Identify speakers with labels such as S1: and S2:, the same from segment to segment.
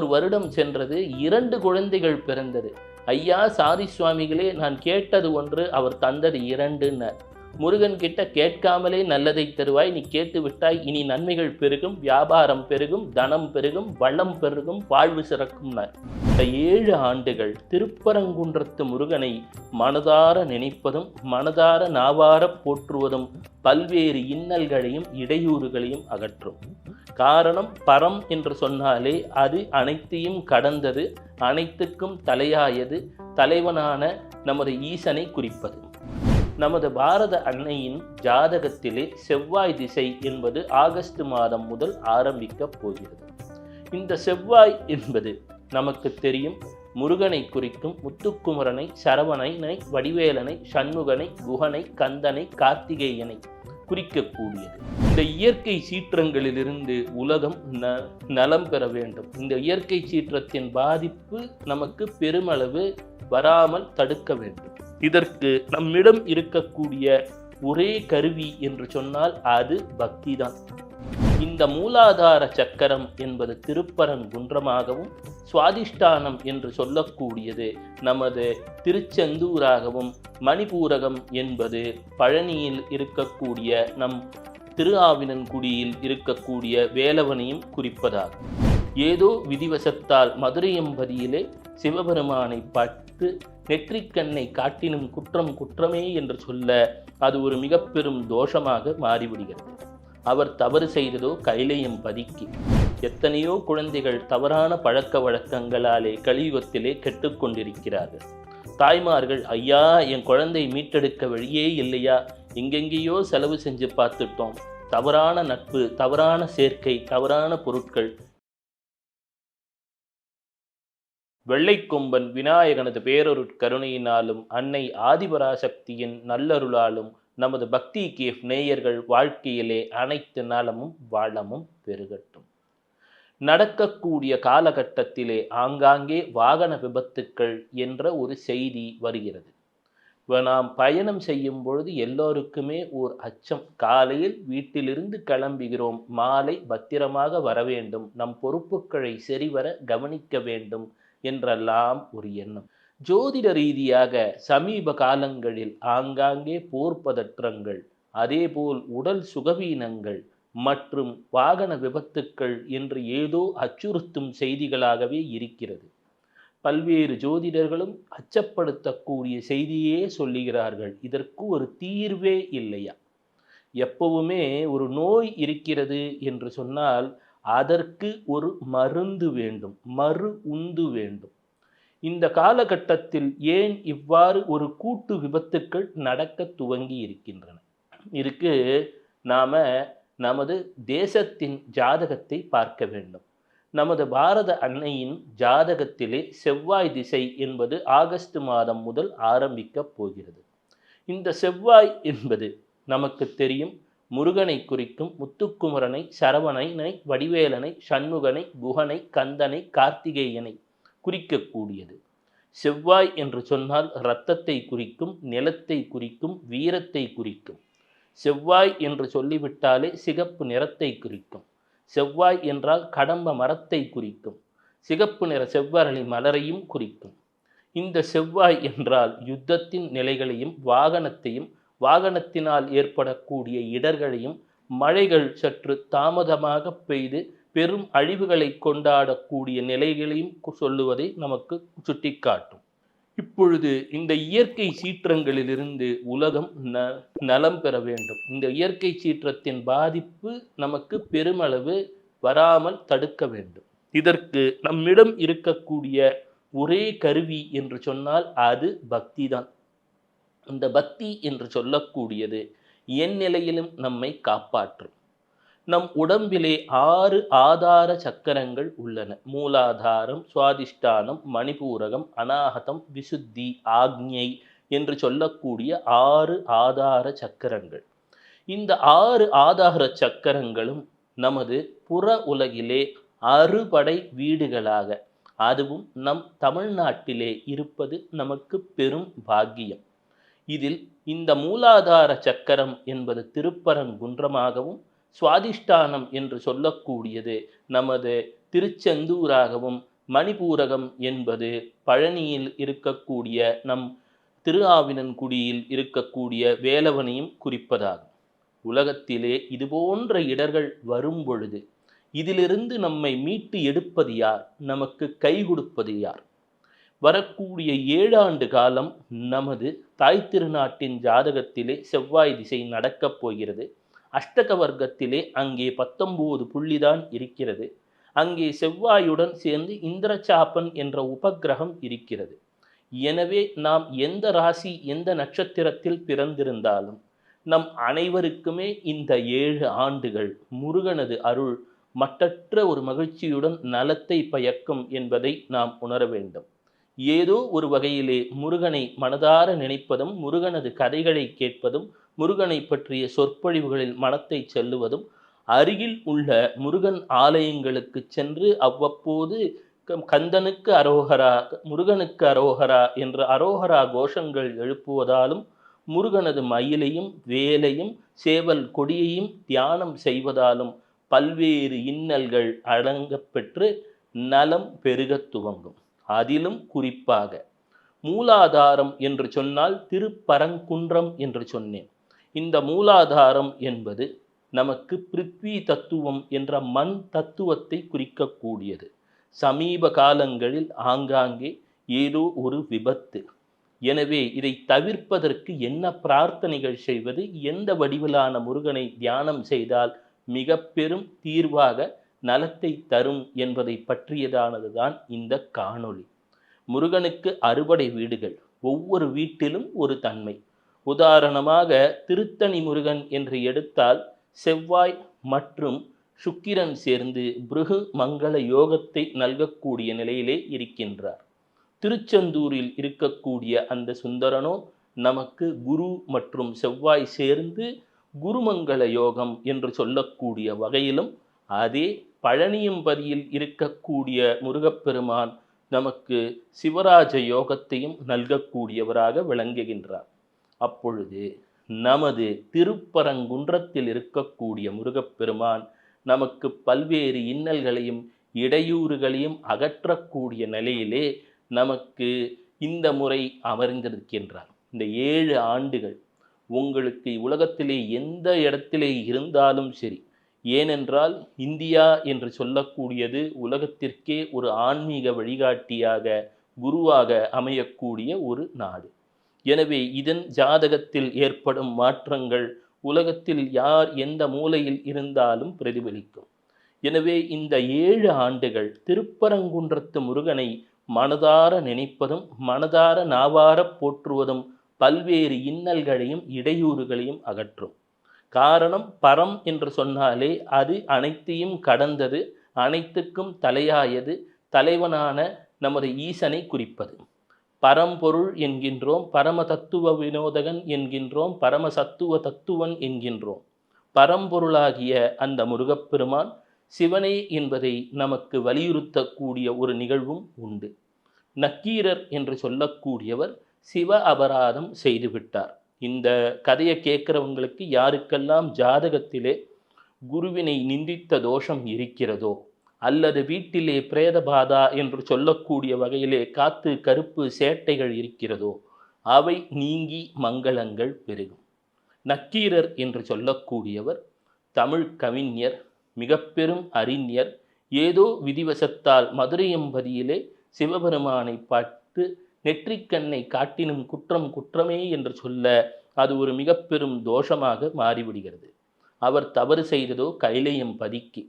S1: ஒரு வருடம் சென்றது இரண்டு குழந்தைகள் பிறந்தது. ஐயா சாரி சுவாமிகளே நான் கேட்டது ஒன்று அவர் தந்தது இரண்டுன்னார். முருகன் கிட்ட கேட்காமலே நல்லதை தருவாய் நீ கேட்டு விட்டாய் இனி நன்மைகள் பெருகும் வியாபாரம் பெருகும் தனம் பெருகும் வளம் பெருகும் வாழ்வு சிறக்கும் இந்த ஏழு ஆண்டுகள் திருப்பரங்குன்றத்து முருகனை மனதார நினைப்பதும் மனதார நாவார போற்றுவதும் பல்வேறு இன்னல்களையும் இடையூறுகளையும் அகற்றும். காரணம் பரம் என்று சொன்னாலே அது அனைத்தையும் கடந்தது அனைத்துக்கும் தலையாயது தலைவனான நமது ஈசனை குறிப்பது. நமது பாரத அன்னையின் ஜாதகத்திலே செவ்வாய் திசை என்பது ஆகஸ்ட் மாதம் முதல் ஆரம்பிக்கப் போகிறது. இந்த செவ்வாய் என்பது நமக்கு தெரியும் முருகனை குறிக்கும் முத்துக்குமரனை சரவணனை வடிவேலனை சண்முகனை குகனை கந்தனை கார்த்திகேயனை குறிக்கக்கூடியது. இந்த இயற்கை சீற்றங்களிலிருந்து உலகம் ந நலம் பெற வேண்டும். இந்த இயற்கை சீற்றத்தின் பாதிப்பு நமக்கு பெருமளவு வராமல் தடுக்க வேண்டும். இதற்கு நம்மிடம் இருக்கக்கூடிய ஒரே கருவி என்று சொன்னால் அது பக்தி தான் இந்த மூலாதார சக்கரம் என்பது திருப்பரன் குன்றமாகவும் சுவாதிஷ்டானம் என்று சொல்லக்கூடியது. நமது திருச்செந்தூராகவும் மணிபூரகம் என்பது பழனியில் இருக்கக்கூடிய நம் திருஆவினன்குடியில் இருக்கக்கூடிய வேலவனையும் குறிப்பதாகும். ஏதோ விதிவசத்தால் மதுரையம்பதியிலே சிவபெருமானை பட்டு நெற்றிக்கண்ணை காட்டினும் குற்றம் குற்றமே என்று சொல்ல அது ஒரு மிக பெரும் தோஷமாக மாறிவிடுகிறது. அவர் தவறு செய்ததோ கைலையும் பதுக்கி. எத்தனையோ குழந்தைகள் தவறான பழக்க வழக்கங்களாலே கலியுகத்திலே கெட்டுக்கொண்டிருக்கிறார்கள் தாய்மார்கள் ஐயா என் குழந்தை மீட்டெடுக்க வழியே இல்லையா? எங்கெங்கேயோ செலவு செஞ்சு பார்த்துட்டோம். தவறான நட்பு தவறான சேர்க்கை தவறான பொருட்கள். வெள்ளைக்கொம்பன் விநாயகனது பேரொருட் கருணையினாலும் அன்னை ஆதிபராசக்தியின் நல்லருளாலும் நமது பக்தி கேஃப் நேயர்கள் வாழ்க்கையிலே அனைத்து நலமும் வளமும் பெருகட்டும். நடக்கக்கூடிய காலகட்டத்திலே ஆங்காங்கே வாகன விபத்துக்கள் என்ற ஒரு செய்தி வருகிறது. இப்போ நாம் பயணம் செய்யும் பொழுது எல்லோருக்குமே ஓர் அச்சம். காலையில் வீட்டிலிருந்து கிளம்புகிறோம். மாலை பத்திரமாக வர வேண்டும். நம் பொறுப்புகளை சரிவர கவனிக்க வேண்டும் என்றெல்லாம் ஒரு எண்ணம். ஜோதிட ரீதியாக சமீப காலங்களில் ஆங்காங்கே போர் பதற்றங்கள் அதேபோல் உடல் சுகவீனங்கள் மற்றும் வாகன விபத்துக்கள் என்று ஏதோ அச்சுறுத்தும் செய்திகளாகவே இருக்கிறது. பல்வேறு ஜோதிடர்களும் அச்சப்படுத்தக்கூடிய செய்தியே சொல்லுகிறார்கள். இதற்கு ஒரு தீர்வே இல்லையா? எப்பவுமே ஒரு நோய் இருக்கிறது என்று சொன்னால் அதற்கு ஒரு மருந்து வேண்டும் மறு உந்து வேண்டும். இந்த காலகட்டத்தில் ஏன் இவ்வாறு ஒரு கூட்டு விபத்துக்கள் நடக்க துவங்கி இருக்கின்றன? இருக்கு நாம நமது தேசத்தின் ஜாதகத்தை பார்க்க வேண்டும். நமது பாரத அன்னையின் ஜாதகத்திலே செவ்வாய் திசை என்பது ஆகஸ்ட் மாதம் முதல் ஆரம்பிக்கப் போகிறது. இந்த செவ்வாய் என்பது நமக்கு தெரியும் முருகனை குறிக்கும் முத்துக்குமரனை சரவணனை வடிவேலனை சண்முகனை குகனை கந்தனை கார்த்திகேயனை குறிக்கக்கூடியது. செவ்வாய் என்று சொன்னால் இரத்தத்தை குறிக்கும் நிலத்தை குறிக்கும் வீரத்தை குறிக்கும். செவ்வாய் என்று சொல்லிவிட்டாலே சிகப்பு நிறத்தை குறிக்கும். செவ்வாய் என்றால் கடம்ப மரத்தை குறிக்கும். சிகப்பு நிற செவ்வரணி மலரையும் குறிக்கும். இந்த செவ்வாய் என்றால் யுத்தத்தின் நிலைகளையும் வாகனத்தையும் வாகனத்தினால் ஏற்படக்கூடிய இடர்களையும் மழைகள் சற்று தாமதமாக பெய்து பெரும் அழிவுகளை கொண்டாடக்கூடிய நிலைகளையும் சொல்லுவதை நமக்கு சுட்டிக்காட்டும். இப்பொழுது இந்த இயற்கை சீற்றங்களிலிருந்து உலகம் ந நலம் பெற வேண்டும். இந்த இயற்கை சீற்றத்தின் பாதிப்பு நமக்கு பெருமளவு வராமல் தடுக்க வேண்டும். இதற்கு நம்மிடம் இருக்கக்கூடிய ஒரே கருவி என்று சொன்னால் அது பக்தி தான் இந்த பக்தி என்று சொல்லக்கூடியது என் நிலையிலும் நம்மை காப்பாற்றும். நம் உடம்பிலே ஆறு ஆதார சக்கரங்கள் உள்ளன. மூலாதாரம் சுவாதிஷ்டானம் மணிபூரகம் அநாகதம் விசுத்தி ஆக்ஞை என்று சொல்லக்கூடிய ஆறு ஆதார சக்கரங்கள். இந்த ஆறு ஆதார சக்கரங்களும் நமது புற உலகிலே அறுபடை வீடுகளாக அதுவும் நம் தமிழ்நாட்டிலே இருப்பது நமக்கு பெரும் பாக்கியம். இதில் இந்த மூலாதார சக்கரம் என்பது திருப்பரங்குன்றமாகவும் சுவாதிஷ்டானம் என்று சொல்லக்கூடியது. நமது திருச்செந்தூராகவும் மணிபூரகம் என்பது பழனியில் இருக்கக்கூடிய நம் திருஆவினன்குடியில் இருக்கக்கூடிய வேலவனையும் குறிப்பதாகும். உலகத்திலே இதுபோன்ற இடர்கள் வரும் பொழுது இதிலிருந்து நம்மை மீட்டு எடுப்பது யார்? நமக்கு கை கொடுப்பது யார்? வரக்கூடிய ஏழாண்டு காலம் நமது தாய் திருநாட்டின் ஜாதகத்திலே செவ்வாய் திசை நடக்கப் போகிறது. அஷ்டக வர்க்கத்திலே அங்கே பத்தொம்போது புள்ளிதான் இருக்கிறது. அங்கே செவ்வாயுடன் சேர்ந்து இந்திரச்சாப்பன் என்ற உபக்கிரகம் இருக்கிறது. எனவே நாம் எந்த ராசி எந்த நட்சத்திரத்தில் பிறந்திருந்தாலும் நம் அனைவருக்குமே இந்த ஏழு ஆண்டுகள் முருகனது அருள் மட்டற்ற ஒரு மகிழ்ச்சியுடன் நலத்தை பயக்கும் என்பதை நாம் உணர வேண்டும். ஏதோ ஒரு வகையிலே முருகனை மனதார நினைப்பதும் முருகனது கதைகளை கேட்பதும் முருகனை பற்றிய சொற்பொழிவுகளில் மனத்தை செல்லுவதும் அருகில் உள்ள முருகன் ஆலயங்களுக்கு சென்று அவ்வப்போது கந்தனுக்கு அரோகரா முருகனுக்கு அரோகரா என்ற அரோகரா கோஷங்கள் எழுப்புவதாலும் முருகனது மயிலையும் வேலையும் சேவல் கொடியையும் தியானம் செய்வதாலும் பல்வேறு இன்னல்கள் அடங்கப்பெற்று நலம் பெருகத் துவங்கும். அதிலும் குறிப்பாக மூலாதாரம் என்று சொன்னால் திருப்பரங்குன்றம் என்று சொன்னேன். இந்த மூலாதாரம் என்பது நமக்கு பிருத்வி தத்துவம் என்ற மண் தத்துவத்தை குறிக்கக்கூடியது. சமீப காலங்களில் ஆங்காங்கே ஏதோ ஒரு விபத்து. எனவே இதை தவிர்ப்பதற்கு என்ன பிரார்த்தனைகள் செய்வது? எந்த வடிவிலான முருகனை தியானம் செய்தால் மிக பெரும் தீர்வாக நலத்தை தரும் என்பதை பற்றியதானதுதான் இந்த காணொளி. முருகனுக்கு அறுபடை வீடுகள் ஒவ்வொரு வீட்டிலும் ஒரு தன்மை. உதாரணமாக திருத்தணி முருகன் என்று எடுத்தால் செவ்வாய் மற்றும் சுக்கிரன் சேர்ந்து பிருகு மங்கள யோகத்தை நல்கக்கூடிய நிலையிலே இருக்கின்றார். திருச்செந்தூரில் இருக்கக்கூடிய அந்த சுந்தரனோ நமக்கு குரு மற்றும் செவ்வாய் சேர்ந்து குருமங்கள யோகம் என்று சொல்லக்கூடிய வகையிலும் அதே பழனியம்பதியில் இருக்கக்கூடிய முருகப்பெருமான் நமக்கு சிவராஜ யோகத்தையும் நல்கக்கூடியவராக விளங்குகின்றார். அப்பொழுது நமது திருப்பரங்குன்றத்தில் இருக்கக்கூடிய முருகப்பெருமான் நமக்கு பல்வேறு இன்னல்களையும் இடையூறுகளையும் அகற்றக்கூடிய நிலையிலே நமக்கு இந்த முறை அமர்ந்திருக்கின்றார். இந்த ஏழு ஆண்டுகள் உங்களுக்கு உலகத்திலே எந்த இடத்திலே இருந்தாலும் சரி ஏனென்றால் இந்தியா என்று சொல்லக்கூடியது உலகத்திற்கே ஒரு ஆன்மீக வழிகாட்டியாக குருவாக அமையக்கூடிய ஒரு நாடு. எனவே இதன் ஜாதகத்தில் ஏற்படும் மாற்றங்கள் உலகத்தில் யார் எந்த மூலையில் இருந்தாலும் பிரதிபலிக்கும். எனவே இந்த ஏழு ஆண்டுகள் திருப்பரங்குன்றத்து முருகனை மனதார நினைப்பதும் மனதார நாவார போற்றுவதும் பல்வேறு இன்னல்களையும் இடையூறுகளையும் அகற்றும். காரணம் பரம் என்று சொன்னாலே அது அனைத்தையும் கடந்தது அனைத்துக்கும் தலையாயது தலைவனான நமது ஈசனை குறிப்பது. பரம்பொருள் என்கின்றோம் பரம தத்துவ வினோதகன் என்கின்றோம் பரம சத்துவ தத்துவன் என்கின்றோம். பரம்பொருளாகிய அந்த முருகப்பெருமான் சிவனே என்பதை நமக்கு வலியுறுத்தக்கூடிய ஒரு நிகழ்வும் உண்டு. நக்கீரர் என்று சொல்லக்கூடியவர் சிவ அபராதம் செய்துவிட்டார். இந்த கதையை கேட்குறவங்களுக்கு யாருக்கெல்லாம் ஜாதகத்திலே குருவினை நிந்தித்த தோஷம் இருக்கிறதோ அல்லது வீட்டிலே பிரேதபாதா என்று சொல்லக்கூடிய வகையிலே காத்து கருப்பு சேட்டைகள் இருக்கிறதோ அவை நீங்கி மங்களங்கள் பெருகும். நக்கீரர் என்று சொல்லக்கூடியவர் தமிழ் கவிஞர் மிக பெரும் அறிஞர் ஏதோ விதிவசத்தால் மதுரையம்பதியிலே சிவபெருமானை பார்த்து நெற்றிக்கண்ணை காட்டினும் குற்றம் குற்றமே என்று சொல்ல அது ஒரு மிக பெரும் தோஷமாக மாறிவிடுகிறது. அவர் தவறு செய்ததோ கைலையம் பதிக்கு.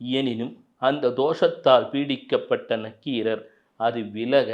S1: எனினும் அந்த தோஷத்தால் பீடிக்கப்பட்ட நக்கீரர். அது விலக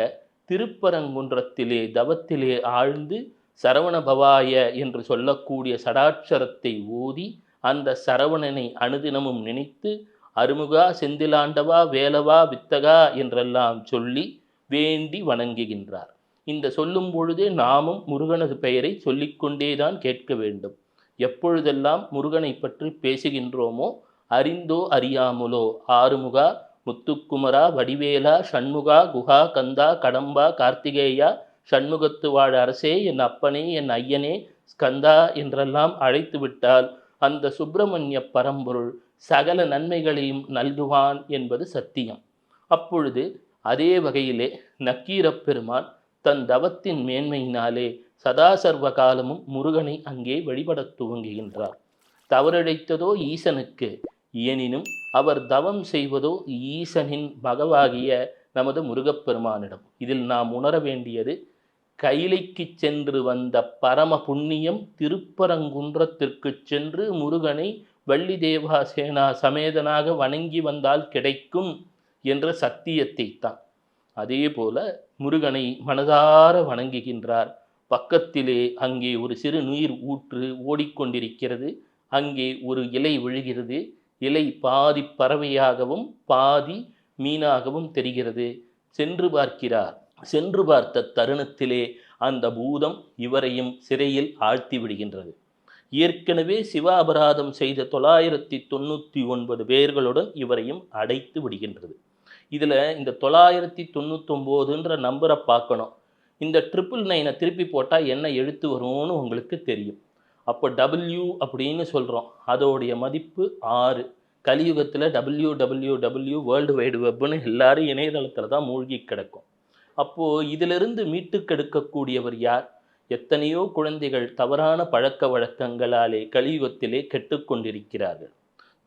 S1: திருப்பரங்குன்றத்திலே தவத்திலே ஆழ்ந்து சரவணபவாய என்று சொல்லக்கூடிய சடாட்சரத்தை ஓதி அந்த சரவணனை அனுதினமும் நினைத்து அருமுகா செந்திலாண்டவா வேலவா வித்தகா என்றெல்லாம் சொல்லி வேண்டி வணங்குகின்றார். இந்த சொல்லும் பொழுதே நாமும் முருகனது பெயரை சொல்லிக்கொண்டேதான் கேட்க வேண்டும். எப்பொழுதெல்லாம் முருகனை பற்றி பேசுகின்றோமோ அறிந்தோ அறியாமலோ? ஆறுமுகா முத்துக்குமரா வடிவேலா சண்முகா குஹா கந்தா கடம்பா கார்த்திகேயா சண்முகத்து வாழ அரசே என் அப்பனே என் ஐயனே ஸ்கந்தா என்றெல்லாம் அழைத்து விட்டால் அந்த சுப்பிரமணிய பரம்பொருள் சகல நன்மைகளையும் நல்குவான் என்பது சத்தியம். அப்பொழுது அதே வகையிலே நக்கீரப் பெருமான் தன் தவத்தின் மேன்மையினாலே சதா சர்வ காலமும் முருகனை அங்கே வழிபடத் துவங்குகின்றார். தவறிழைத்ததோ ஈசனுக்கு எனினும் அவர் தவம் செய்வதோ ஈசனின் பகவாகிய நமது முருகப்பெருமானிடம். இதில் நாம் உணர வேண்டியது கைலைக்கு சென்று வந்த பரம புண்ணியம் திருப்பரங்குன்றத்திற்கு சென்று முருகனை வள்ளி தேவா சேனா சமேதனாக வணங்கி வந்தால் கிடைக்கும் என்ற சத்தியத்தை தான் அதே போல முருகனை மனதார வணங்குகின்றார். பக்கத்திலே அங்கே ஒரு சிறு நீர் ஊற்று ஓடிக்கொண்டிருக்கிறது. அங்கே ஒரு இலை விழுகிறது. இலை பாதி பறவையாகவும் பாதி மீனாகவும் தெரிகிறது. சென்று பார்க்கிறார். சென்று பார்த்த தருணத்திலே அந்த பூதம் இவரையும் சிறையில் ஆழ்த்தி விடுகின்றது. ஏற்கனவே சிவ அபராதம் செய்த தொள்ளாயிரத்தி தொண்ணூற்றி ஒன்பது பேர்களுடன் இவரையும் அடைத்து விடுகின்றது. இதில் இந்த தொள்ளாயிரத்தி தொண்ணூத்தொம்போதுன்ற நம்பரை பார்க்கணும். இந்த ட்ரிபிள் நைனை திருப்பி போட்டால் என்ன எழுத்து வரும்னு உங்களுக்கு தெரியும். அப்போ டபிள்யூ அப்படின்னு சொல்கிறோம் அதோடைய மதிப்பு ஆறு. கலியுகத்தில் W W W world wide வெப்னு எல்லாரும் இணையதளத்தில் தான் மூழ்கி கிடக்கும். அப்போது இதிலிருந்து மீட்டு கெடுக்கக்கூடியவர் யார்? எத்தனையோ குழந்தைகள் தவறான பழக்க வழக்கங்களாலே கலியுகத்திலே கெட்டுக்கொண்டிருக்கிறார்கள்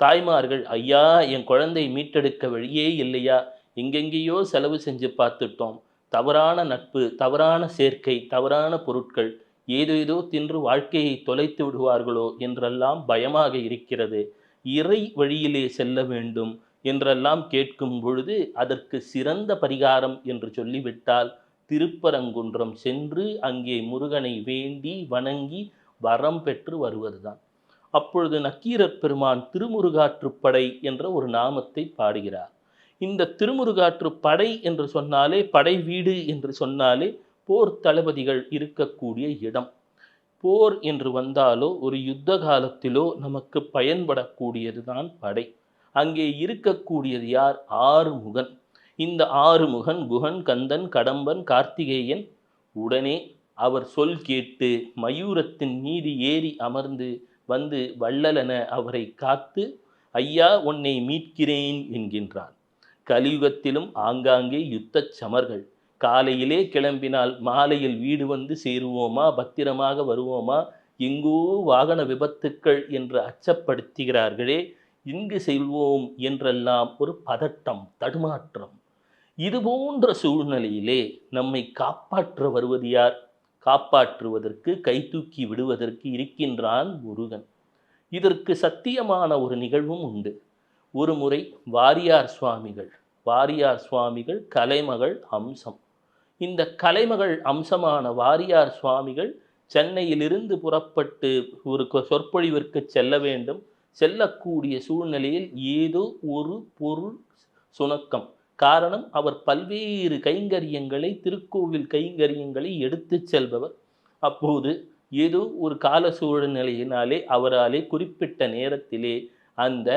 S1: தாய்மார்கள் ஐயா என் குழந்தை மீட்டெடுக்க வழியே இல்லையா? எங்கெங்கேயோ செலவு செஞ்சு பார்த்துட்டோம். தவறான நட்பு தவறான சேர்க்கை தவறான பொருட்கள் ஏதேதோ தின்று வாழ்க்கையை தொலைத்து விடுவார்களோ என்றெல்லாம் பயமாக இருக்கிறது. இறை வழியிலே செல்ல வேண்டும் என்றெல்லாம் கேட்கும் பொழுது அதற்கு சிறந்த பரிகாரம் என்று சொல்லிவிட்டால் திருப்பரங்குன்றம் சென்று அங்கே முருகனை வேண்டி வணங்கி வரம் பெற்று வருவதுதான். அப்பொழுது நக்கீரர் பெருமான் திருமுருகாற்றுப்படை என்ற ஒரு நாமத்தை பாடுகிறார். இந்த திருமுருகாற்று படை என்று சொன்னாலே படை வீடு என்று சொன்னாலே போர் தளபதிகள் இருக்கக்கூடிய இடம். போர் என்று வந்தாலோ ஒரு யுத்த காலத்திலோ நமக்கு பயன்படக்கூடியது தான் படை. அங்கே இருக்கக்கூடியது யார்? ஆறுமுகன். இந்த ஆறுமுகன் குகன் கந்தன் கடம்பன் கார்த்திகேயன். உடனே அவர் சொல் கேட்டு மயூரத்தின் மீது ஏறி அமர்ந்து வந்து வள்ளலன அவரை காத்து ஐயா உன்னை மீட்கிறேன் என்கின்றான். கலியுகத்திலும் ஆங்காங்கே யுத்தச் சமர்கள். காலையிலே கிளம்பினால் மாலையில் வீடு வந்து சேருவோமா? பத்திரமாக வருவோமா? எங்கோ வாகன விபத்துக்கள் என்று அச்சப்படுத்துகிறார்களே இங்கு செல்வோம் என்றெல்லாம் ஒரு பதட்டம் தடுமாற்றம். இது போன்ற சூழ்நிலையிலே நம்மை காப்பாற்ற வருவது யார்? காப்பாற்றுவதற்கு கை தூக்கி விடுவதற்கு இருக்கின்றான் முருகன். இதற்கு சத்தியமான ஒரு நிகழ்வும் உண்டு. ஒரு முறை வாரியார் சுவாமிகள் வாரியார் சுவாமிகள் கலைமகள் அம்சம். இந்த கலைமகள் அம்சமான வாரியார் சுவாமிகள் சென்னையிலிருந்து புறப்பட்டு ஒரு சொற்பொழிவிற்கு செல்ல வேண்டும். செல்லக்கூடிய சூழ்நிலையில் ஏதோ ஒரு பொருள் சுணக்கம். காரணம் அவர் பல்வேறு கைங்கரியங்களை திருக்கோவில் கைங்கரியங்களை எடுத்துச் செல்பவர். அப்போது ஏதோ ஒரு கால சூழ்நிலையினாலே அவராலே குறிப்பிட்ட நேரத்திலே அந்த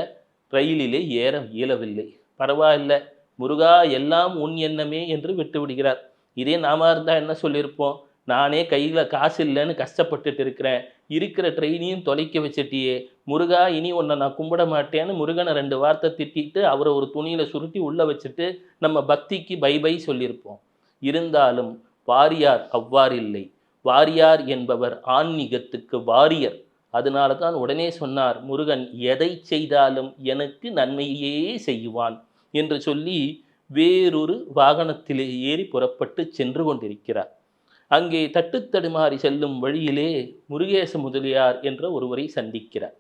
S1: ரயிலிலே ஏற இயலவில்லை. பரவாயில்ல. முருகா எல்லாம் உன் எண்ணமே என்று விட்டுவிடுகிறார். இதே நாம இருந்தால் என்ன சொல்லியிருப்போம் நானே கையில் காசு இல்லைன்னு கஷ்டப்பட்டுட்டு இருக்கிறேன். இருக்கிற ட்ரெயினையும் தொலைக்க வச்சிட்டியே. முருகா இனி உன்னை நான் கும்பிட மாட்டேன்னு முருகனை ரெண்டு வார்த்தை திட்டிட்டு அவரை ஒரு துணியில் சுருட்டி உள்ளே வச்சுட்டு நம்ம பக்திக்கு பை பை சொல்லியிருப்போம் இருந்தாலும் வாரியார் அவ்வாறில்லை வாரியார் என்பவர் ஆன்மீகத்துக்கு வாரியர். அதனால தான் உடனே சொன்னார் முருகன் எதை செய்தாலும் எனக்கு நன்மையே செய்வான் என்று சொல்லி வேறொரு வாகனத்திலே ஏறி புறப்பட்டு சென்று கொண்டிருக்கிறார். அங்கே தட்டுத்தடுமாறி செல்லும் வழியிலே முருகேச முதலியார் என்ற ஒருவரை சந்திக்கிறார்.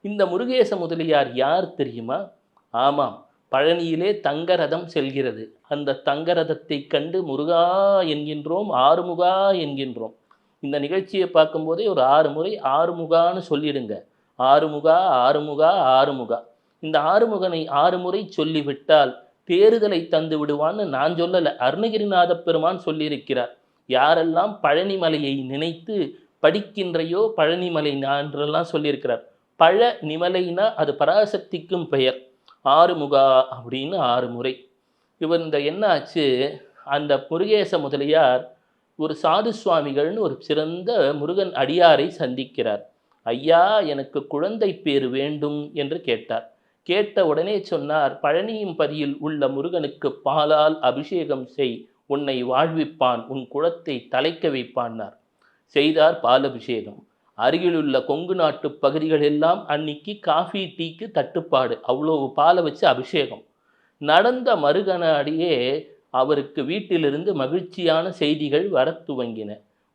S1: இந்த முருகேச முதலியார் யார் தெரியுமா? ஆமாம் பழனியிலே தங்கரதம் செல்கிறது. அந்த தங்கரதத்தை கண்டு முருகா என்கின்றோம் ஆறுமுகா என்கின்றோம். இந்த நிகழ்ச்சியை பார்க்கும்போதே ஒரு ஆறு முறை ஆறுமுகான்னு சொல்லிடுங்க. ஆறுமுகா ஆறுமுகா ஆறுமுகா. இந்த ஆறுமுகனை ஆறு முறை சொல்லிவிட்டால் தேறுதலை தந்து விடுவான்னு நான் சொல்லலை. அருணகிரிநாத பெருமான் சொல்லியிருக்கிறார். யாரெல்லாம் பழனிமலையை நினைத்து படிக்கின்றையோ பழனிமலை என்றெல்லாம் சொல்லியிருக்கிறார். பழ நிமலைனா அது பராசக்திக்கும் பெயர். ஆறுமுகா அப்படின்னு ஆறு முறை. இவர் இந்த என்ன ஆச்சு? அந்த முருகேச முதலியார் ஒரு சாது சுவாமிகள்னு ஒரு சிறந்த முருகன் அடியாரை சந்திக்கிறார். ஐயா எனக்கு குழந்தை பேர் வேண்டும் என்று கேட்டார். கேட்ட உடனே சொன்னார் பழனியும் பதியில் உள்ள முருகனுக்கு பாலால் அபிஷேகம் செய் உன்னை வாழ்விப்பான் உன் குலத்தை தலைக்க வைப்பான்னார். செய்தார் பால் அபிஷேகம். அருகிலுள்ள கொங்கு நாட்டு பகுதிகள் எல்லாம் அன்னைக்கு காஃபி டீக்கு தட்டுப்பாடு அவ்வளோ பாலை வச்சு அபிஷேகம். நடந்த மறுகனாடியே அவருக்கு வீட்டிலிருந்து மகிழ்ச்சியான செய்திகள் வர துவங்கின.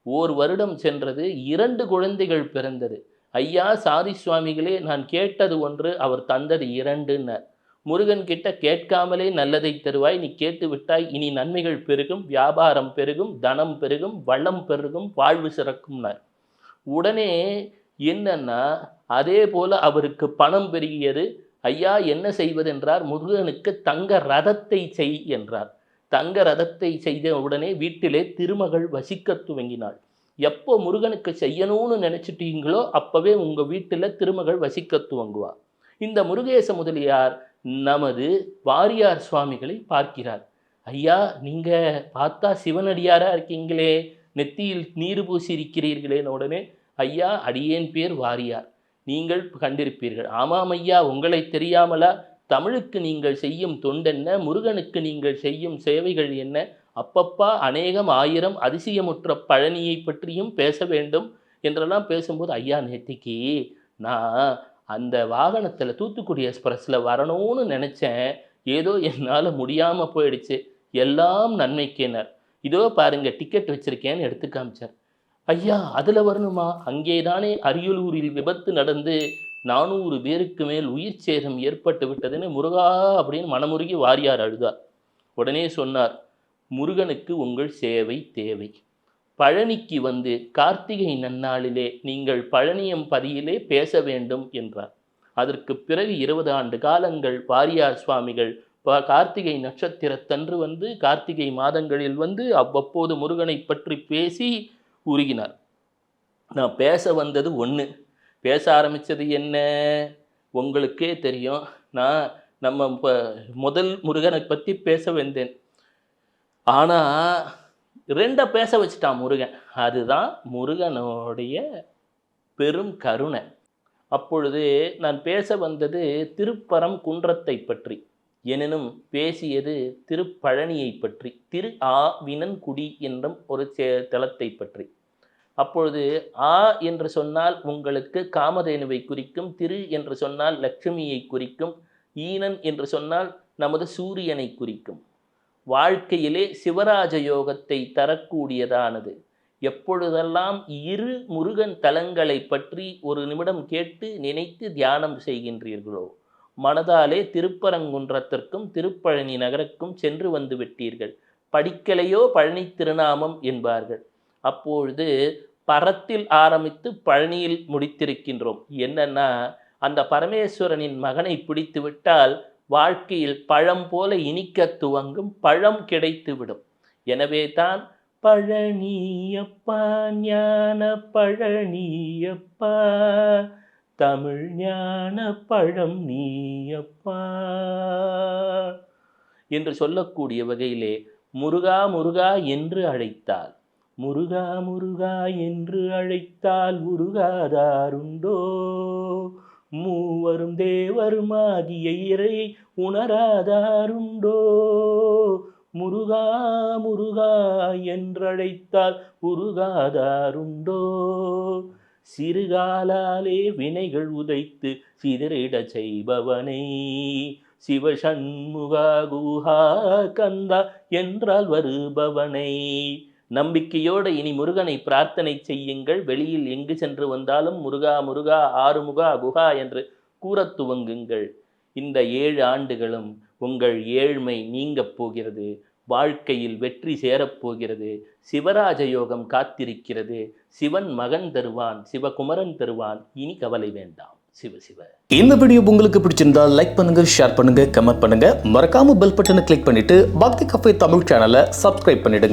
S1: ஓர் வருடம் சென்றது இரண்டு குழந்தைகள் பிறந்தது. ஐயா சாரி சுவாமிகளே நான் கேட்டது ஒன்று அவர் தந்தது இரண்டுன்னர் முருகன் கிட்ட கேட்காமலே நல்லதை தருவாய் நீ கேட்டு விட்டாய். இனி நன்மைகள் பெருகும் வியாபாரம் பெருகும் தனம் பெருகும் வளம் பெருகும் வாழ்வு சிறக்கும்னார். உடனே என்னன்னா அதே போல அவருக்கு பணம் பெருகியது. ஐயா என்ன செய்வதென்றார்? முருகனுக்கு தங்க ரதத்தை செய் என்றார். தங்க ரதத்தை செய்த உடனே வீட்டிலே திருமகள் வசிக்க துவங்கினாள். எப்போ முருகனுக்கு செய்யணும்னு நினச்சிட்டீங்களோ அப்போவே உங்கள் வீட்டில் திருமகள் வசிக்க துவங்குவா. இந்த முருகேச முதலியார் நமது வாரியார் சுவாமிகளை பார்க்கிறார். ஐயா நீங்கள் பார்த்தா சிவனடியாராக இருக்கீங்களே. நெத்தியில் நீர் பூசி இருக்கிறீர்களேன்னு உடனே ஐயா அடியேன் பேர் வாரியார். நீங்கள் கண்டிருப்பீர்கள். ஆமாம் ஐயா உங்களை தெரியாமலா தமிழுக்கு நீங்கள் செய்யும் தொண்டென்ன முருகனுக்கு நீங்கள் செய்யும் சேவைகள் என்ன? அப்பப்பா அநேகம் ஆயிரம் அதிசயமுற்ற பழனியை பற்றியும் பேச வேண்டும் என்றெல்லாம் பேசும்போது ஐயா நேத்திக்கு நான் அந்த வாகனத்தில் தூத்துக்குடி எக்ஸ்பிரஸில் வரணும்னு நினச்சேன். ஏதோ என்னால் முடியாமல் போயிடுச்சு. எல்லாம் நன்மைக்கேனர். இதோ பாருங்க டிக்கெட் வச்சுருக்கேன்னு எடுத்து காமிச்சார். ஐயா அதில் வரணுமா? அங்கே தானே அரியலூரில் விபத்து நடந்து நானூறு பேருக்கு மேல் உயிர் சேதம் ஏற்பட்டு விட்டதுன்னு முருகா அப்படின்னு மனமுருகி வாரியார் அழுதார். உடனே சொன்னார் முருகனுக்கு உங்கள் சேவை தேவை. பழனிக்கு வந்து கார்த்திகை நன்னாளிலே நீங்கள் பழனியம் பதியிலே பேச வேண்டும் என்றார். அதற்கு பிறகு இருபது ஆண்டு காலங்கள் வாரியார் சுவாமிகள் ப- கார்த்திகை நட்சத்திரத்தன்று வந்து கார்த்திகை மாதங்களில் வந்து அவ்வப்போது முருகனை பற்றி பேசி உருகினார். நான் பேச வந்தது ஒன்று பேச ஆரம்பித்தது என்ன? உங்களுக்கே தெரியும். நான் நம்ம முதல் முருகனை பற்றி பேச வந்தேன். ஆனால் ரெண்டை பேச வச்சுட்டான் முருகன். அதுதான் முருகனுடைய பெரும் கருணை. அப்பொழுது நான் பேச வந்தது திருப்பரம் குன்றத்தை பற்றி எனினும் பேசியது திருப்பழனியை பற்றி திரு ஆ வினன்குடி என்றும் ஒரு சே- தலத்தை பற்றி. அப்பொழுது ஆ என்று சொன்னால் உங்களுக்கு காமதேனுவை குறிக்கும் திரு என்று சொன்னால் லட்சுமியை குறிக்கும் ஈனன் என்று சொன்னால் நமது சூரியனை குறிக்கும். வாழ்க்கையிலே சிவராஜ யோகத்தை தரக்கூடியதானது? எப்பொழுதெல்லாம் இரு முருகன் தலங்களை பற்றி ஒரு நிமிடம் கேட்டு நினைத்து தியானம் செய்கின்றீர்களோ மனதாலே திருப்பரங்குன்றத்திற்கும் திருப்பழனி நகருக்கும் சென்று வந்து விட்டீர்கள். படிக்கலையோ பழனி திருநாமம் என்பார்கள். அப்பொழுது பரத்தில் ஆரம்பித்து பழனியில் முடித்திருக்கின்றோம். என்னன்னா அந்த பரமேஸ்வரனின் மகனை பிடித்து விட்டால் வாழ்க்கையில் பழம் போல இனிக்க துவங்கும் பழம் கிடைத்துவிடும். எனவே தான் பழனியப்பா ஞான பழனியப்பா தமிழ் ஞான பழம் நீயப்பா என்று சொல்லக்கூடிய வகையிலே முருகா முருகா என்று அழைத்தால் முருகா முருகா என்று அழைத்தால் உருகாதாருண்டோ? மூவரும் தேவருமாகிய இறை உணராதாருண்டோ? முருகா முருகா என்றழைத்தால் உருகாதாருண்டோ? சிறுகாலாலே வினைகள் உதைத்து சிதறிடச் செய்பவனை. சிவசண்முகா குஹா கந்தா என்றால் வருபவனை. நம்பிக்கையோடு இனி முருகனை பிரார்த்தனை செய்யுங்கள். வெளியில் எங்கு சென்று வந்தாலும் முருகா முருகா ஆறுமுகா குகா என்று கூறத் துவங்குங்கள். இந்த ஏழு ஆண்டுகளும் உங்கள் ஏழ்மை நீங்கப் போகிறது. வாழ்க்கையில் வெற்றி சேரப்போகிறது சிவராஜ யோகம் காத்திருக்கிறது. சிவன் மகன் தருவான் சிவகுமரன் தருவான். இனி கவலை வேண்டாம். சிவ சிவ.
S2: இந்த வீடியோ உங்களுக்கு பிடிச்சிருந்தா லைக் பண்ணுங்க ஷேர் பண்ணுங்க கமெண்ட் பண்ணுங்க. மறக்காம பெல் பட்டனை கிளிக் பண்ணிட்டு பக்தி கஃபே தமிழ் சேனலை சப்ஸ்கிரைப் பண்ணிடுங்க.